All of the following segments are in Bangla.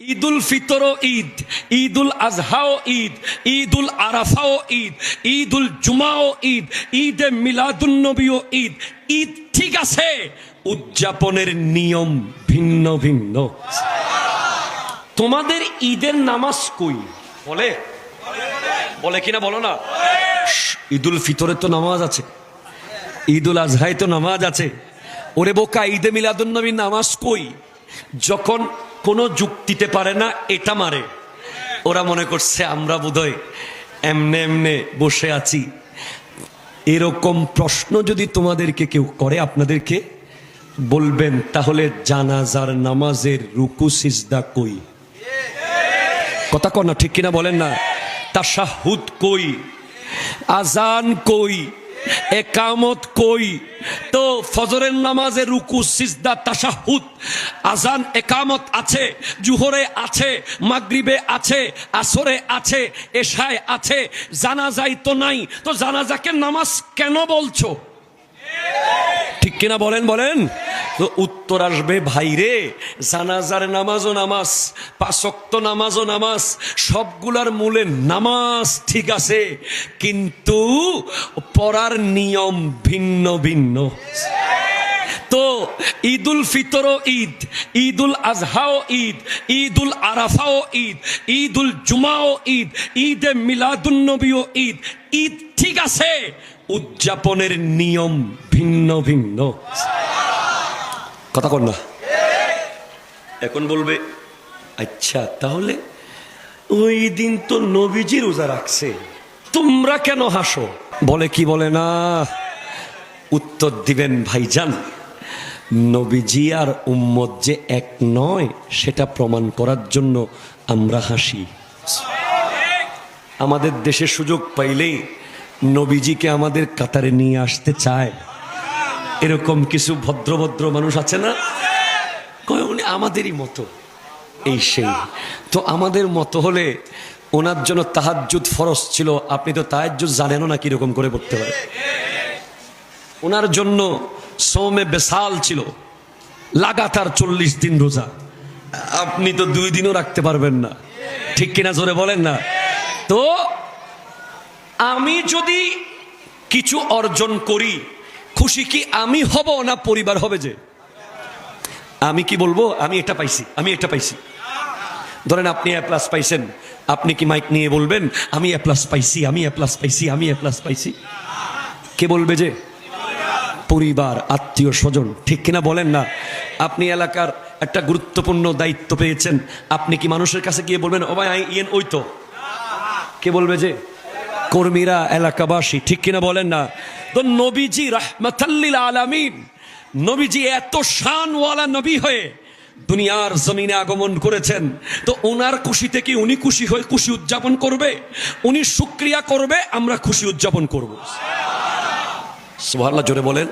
ঈদুল ফিতরও ঈদ, ঈদুল আজহাও ঈদ, ঈদুল আরাফাও ঈদ, ঈদুল জুমাও ঈদ ঈদ এ ঈদে মিলাদুন্নবীও ঈদ। ঈদ ঠিক আছে, উদযাপনের নিয়ম ভিন্ন ভিন্ন। তোমাদের ঈদের নামাজ কই? বলে? বলে কিনা বলো না। ঈদুল ফিতরে তো নামাজ আছে, ঈদুল আজহায় তো নামাজ আছে। ওরে বোকা, ঈদে মিলাদুন্নবীর নামাজ কই? যখন কোনো যুক্তিতে পারে না, এটা মারে। ওরা মনে করছে, আমরা বোধহয় এমনে এমনে বসে আছি। এরকম প্রশ্ন যদি তোমাদেরকে কেউ করে, আপনাদেরকে বলবেন, তাহলে জানাজার নামাজের রুকু, সিজদা কই? কথা কর না, ঠিক কিনা বলেন না? তা তাশাহুদ কই? আজান কই? একামত কই? তো ফজরের নামাজে রুকু, সিজদা তাসাহুদ আজান একামত আছে, জুহরে আছে, মাগরিবে আছে, আসরে আছে, এশায় আছে, জানাজাই তো নাই। তো জানাজাকে নামাজ কেন বলছো? ঠিক কিনা বলেন বলেন। তো উত্তর আসবে ভাইরে জানাজার নামাজও নামাজ পাঁচক্ত নামাজও নামাজ, সবগুলার মূলে নামাজ ঠিক আছে, কিন্তু পড়ার নিয়ম ভিন্ন ভিন্ন। তো ঈদুল ফিতরও ঈদ, ঈদুল আজহাও ঈদ, ঈদুল আরাফাও ঈদ, ঈদুল জুমাও ঈদ ঈদ এ ঈদে মিলাদুন্নবীও ঈদ ঈদ ঠিক আছে, উদযাপনের নিয়ম ভিন্ন ভিন্ন। কথা কর না। এখন বলবে আচ্ছা তাহলে ওই দিন তো নবীজি রোজা রাখছে তোমরা কেন হাসো? বলে কি বলে না? উত্তর দিবেন ভাইজান নবীজি আর উম্মত যে এক নয় সেটা প্রমাণ করার জন্য আমরা হাসি। আমাদের দেশে সুযোগ পাইলেই নবীজিকে আমাদের কাতারে নিয়ে আসতে চায়। এরকম কিছু ভদ্রভদ্র মানুষ আছে না? কয়, উনি আমাদেরই মতো। এই সেই। তো আমাদের মতো হলে ওনার জন্য তাহাজ্জুদ ফরজ ছিল। আপনি তো তাহাজ্জুদ জানেনও না কীরকম করে পড়তে হয়। ওনার জন্য সোমে বেসাল ছিল। লাগাতার চল্লিশ দিন রোজা। আপনি তো দুই দিনও রাখতে পারবেন না। ঠিক কিনা জোরে বলেন না? তো আমি যদি কিছু অর্জন করি খুশি কি আমি হব না পরিবার হবে যে? আমি কি বলব? আমি এটা পাইছি, আমি এটা পাইছি। ধরেন আপনি এ প্লাস পাইছেন, আপনি কি মাইক নিয়ে বলবেন, আমি এ প্লাস পাইছি, আমি এ প্লাস পাইছি, আমি এ প্লাস পাইছি? কে বলবে যে? পরিবার, আত্মীয় স্বজন, ঠিক কিনা বলেন না? আপনি এলাকার একটা গুরুত্বপূর্ণ দায়িত্ব পেয়েছেন, আপনি কি মানুষের কাছে গিয়ে বলবেন, ও ভাই ইয়েন, ওই তো? কে বলবে যে? কর্মীরা এলাকাবাসী, ঠিক কিনা বলেন না? তো নবীজি রাহমাতাল্লিল আলামিন, নবীজি এত শানওয়ালা নবী হয়ে দুনিয়ার জমিনে আগমন করেছেন, তো ওনার খুশিতে কি উনি খুশি হয়ে খুশি উদযাপন করবে? উনি সুক্রিয়া করবে, আমরা খুশি উদযাপন করব। জোরে বলেন।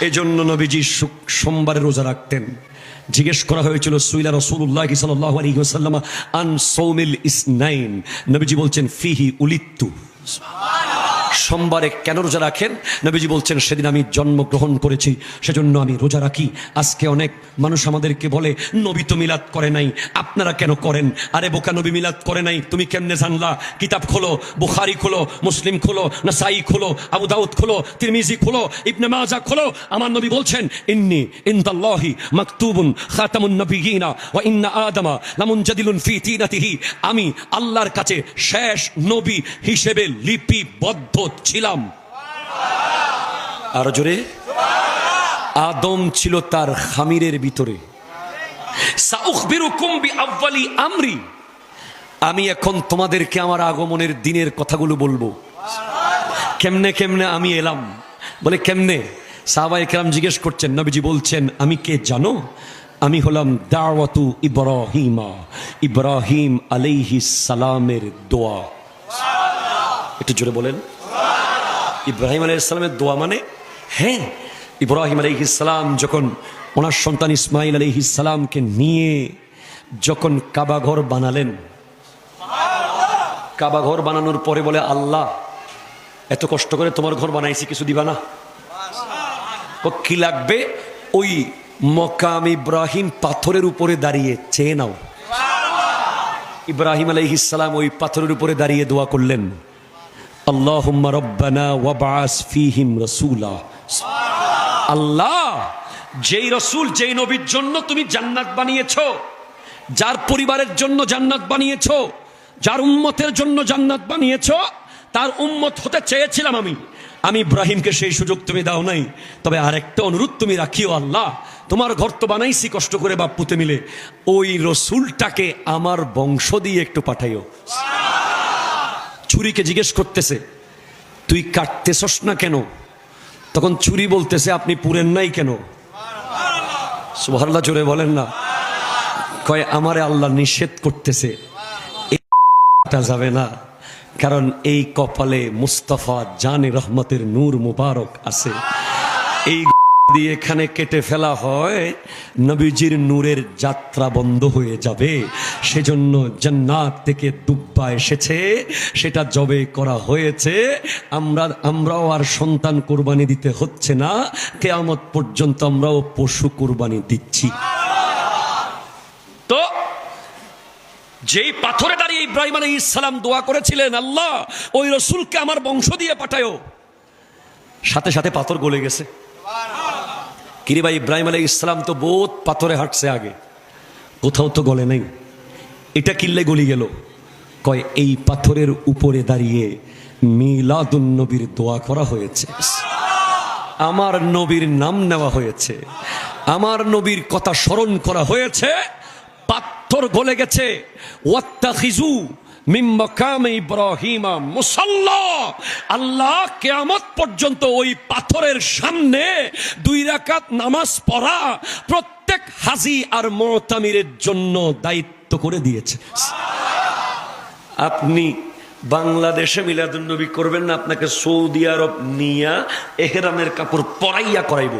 এই জন্য নবীজি সোমবারে রোজা রাখতেন। জিজ্ঞেস করা হয়েছিল, সুইলা রসুল্লাহ সাল্লাহ আন সৌমিল ইসনাইন। নবীজি বলছেন, ফিহি উলিত্তু। সোমবারে কেন রোজা রাখেন? নবীজি বলছেন, সেদিন আমি জন্মগ্রহণ করেছি, সেজন্য আমি রোজা রাখি। আজকে অনেক মানুষ আমাদেরকে বলে, নবী তো মিলাদ করে নাই, আপনারা কেন করেন? আরে বোকা, নবী মিলাদ করে নাই, তুমি কেমনে জানলা? কিতাব খোলো, বুখারি খোলো, মুসলিম খোলো, নাসাই খোলো, আবু দাউদ খোলো, তিরমিজি খোলো, ইবনে মাজা খোলো। আমার নবী বলছেন, ইন্নি ইনদাল্লাহি মাকতুবুন খাতামুন নবিয়িনা ওয়া ইন্না আদামা লামুনজাদিলুন ফি তিনাতিহি। আমি আল্লাহর কাছে শেষ নবী হিসেবে লিপিবদ্ধ ছিলাম। আর জোরে। আদম ছিল তার খামিরের ভিতরে। আমরি। আমি এখন তোমাদেরকে আমার আগমনের দিনের কথাগুলো বলব। কেমনে কেমনে আমি এলাম? বলে, কেমনে? সাহাবাই কেরাম জিজ্ঞেস করছেন, নবীজি বলছেন, আমি কে জানো? আমি হলাম দাওয়াতু ইব্রাহিমা। ইব্রাহিম আলাইহি সালামের দোয়া। একটু জোরে বলেন। ইব্রাহিম আলাইসালামের দোয়া মানে হ্যাঁ ইব্রাহিম আলাইহিসালাম যখন ওনার সন্তান ইসমাইল আলাইহিসালামকে নিয়ে যখন কাবাঘর বানালেন কাবাঘর বানানোর পরে বলে, আল্লাহ, এত কষ্ট করে তোমার ঘর বানাইছি, কিছু দিবা না? কি লাগবে? ওই মকাম ইব্রাহিম পাথরের উপরে দাঁড়িয়ে, চেয়ে নাও। ইব্রাহিম আলাইহিসসালাম ওই পাথরের উপরে দাঁড়িয়ে দোয়া করলেন। আল্লাহুম্মা রব্বানা ওয়াবাস ফিহিম রাসূলা। আল্লাহ, যেই রসুল, যেই নবীর জন্য তুমি জান্নাত বানিয়েছো, যার পরিবারের জন্য জান্নাত বানিয়েছো, যার উম্মতের জন্য জান্নাত বানিয়েছো, তার উম্মত হতে চেয়েছিলাম আমি। আমি ইব্রাহিমকে সেই সুযোগ তুমি দাও নাই। তবে আরেকটা অনুরোধ তুমি রাখিও আল্লাহ, তোমার ঘর তো বানাইছি কষ্ট করে বাপ্পুতে মিলে। ওই রসুলটাকে আমার বংশ দিয়ে একটু পাঠাইও। ছুরিকে জিজ্ঞেস করতেছে, তুই কাটতেছস না কেন? তখন ছুরি বলতেছে, আপনি পুরেন নাই কেন? সুবহানাল্লাহ, জোরে বলেন না। কয়, আমারে আল্লাহ নিষেধ করতেছে যাবে না, কারণ এই কপালে মুস্তাফা জানে রহমতের নূর মুবারক আছে। এই দিয়ে এখানে কেটে ফেলা হয়, নবীজির নূরের যাত্রা বন্ধ হয়ে যাবে। সেজন্য জান্নাত থেকে দুব্বা এসেছে, সেটা জবে করা হয়েছে। আমরা, আমরাও আর সন্তান কোরবানি দিতে হচ্ছে না, কেয়ামত পর্যন্ত আমরাও পশু কোরবানি দিচ্ছি। তো, যেই পাথরে দাঁড়িয়ে ইব্রাহিম আলী ইসলাম দোয়া করেছিলেন, আল্লাহ, ওই রসুলকে আমার বংশ দিয়ে পাঠায়ো। সাথে সাথে পাথর গলে গেছে। কিরে ভাই ইব্রাহিম আলী ইসলাম তো বহুত পাথরে হাঁটছে আগে। কোথাও তো গলে নেই। এটা কিল্লে গলি গেল। কয়, এই পাথরের উপরে দাঁড়িয়ে মিলাদুন নবীর দোয়া করা হয়েছে। আমার নবীর নাম নেওয়া হয়েছে। আমার নবীর কথা স্মরণ করা হয়েছে। পাথর গলে গেছে। ওয়াত্তাখিজু মিন আল্লাহ পর্যন্ত ওই পাথরের সামনে দুই নামাজ পড়া প্রত্যেক হাজি আর মোতামিরের জন্য দায়িত্ব করে দিয়েছে। আপনি বাংলাদেশে মিলাদুন্নবী করবেন না, আপনাকে সৌদি আরব নিয়া এহরামের কাপড় পরাইয়া করাইব।